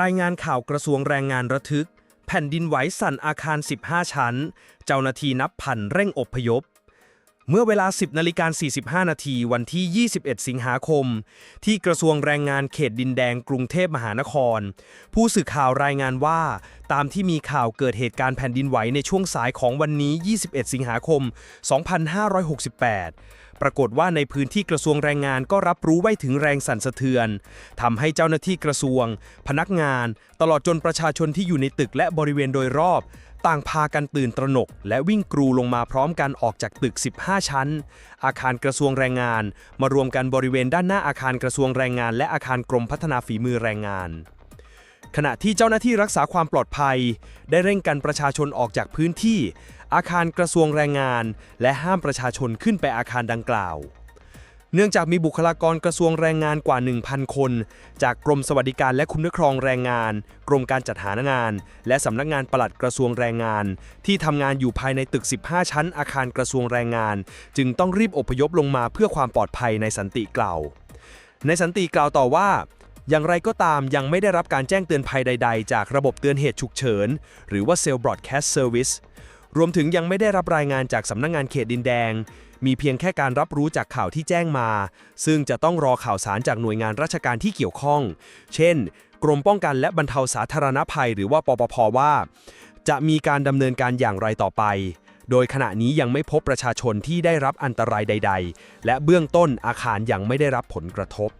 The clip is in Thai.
รายงานข่าวกระทรวงแรงงานระทึก แผ่นดินไหวสั่นอาคาร 15 ชั้น เจ้าหน้าที่นับพันเร่งอบพยพ เมื่อเวลา 10นาฬิกา45 นาทีวันที่ 21 สิงหาคม ที่กระทรวงแรงงานเขตดินแดงกรุงเทพมหานคร ผู้สื่อข่าวรายงานว่า ตามที่มีข่าวเกิดเหตุการณ์แผ่นดินไหวในช่วงสายของวันนี้ 21 สิงหาคม 2568 ปรากฏว่าในพื้นที่กระทรวงแรงงานก็รับรู้ไว้ถึงแรงสั่นสะเทือนทำให้เจ้าหน้าที่กระทรวง พนักงาน ตลอดจนประชาชนที่อยู่ในตึกและบริเวณโดยรอบ ต่างพากันตื่นตระหนก และวิ่งกรูลงมาพร้อมกันออกจากตึก 15 ชั้น อาคารกระทรวงแรงงาน มารวมกันบริเวณด้านหน้าอาคารกระทรวงแรงงาน และอาคารกรมพัฒนาฝีมือแรงงาน ขณะที่เจ้าหน้าที่รักษาความปลอดภัย ได้เร่งกันประชาชนออกจากพื้นที่ อาคารกระทรวงแรงงาน และห้ามประชาชนขึ้นไปอาคารดังกล่าว เนื่องจากมีบุคลากรกระทรวงแรงงานกว่า 1,000 คน จากกรมสวัสดิการและคุ้มครองแรงงาน กรมการจัดหางาน และสำนักงานปลัดกระทรวงแรงงาน ที่ทำงานอยู่ภายในตึก 15 ชั้นอาคารกระทรวงแรงงาน จึงต้องรีบอพยพลงมาเพื่อความปลอดภัยในสันติกล่าว ในสันติกล่าวต่อว่าอย่างไรก็ตามยังไม่ได้รับการแจ้งเตือนภัยใด ๆ จากระบบเตือนเหตุฉุกเฉิน หรือว่า Cell Broadcast Service รวมถึงยังไม่ได้รับรายงานจากสำนักงานเขตดินแดง มีเพียงแค่การรับรู้จากข่าวที่แจ้งมา ซึ่งจะต้องรอข่าวสารจากหน่วยงานราชการที่เกี่ยวข้อง เช่น กรมป้องกันและบรรเทาสาธารณภัย หรือว่าปปพว่า จะมีการดำเนินการอย่างไรต่อไป โดยขณะนี้ยังไม่พบประชาชนที่ได้รับอันตรายใด ๆ และเบื้องต้นอาคารยังไม่ได้รับผลกระทบ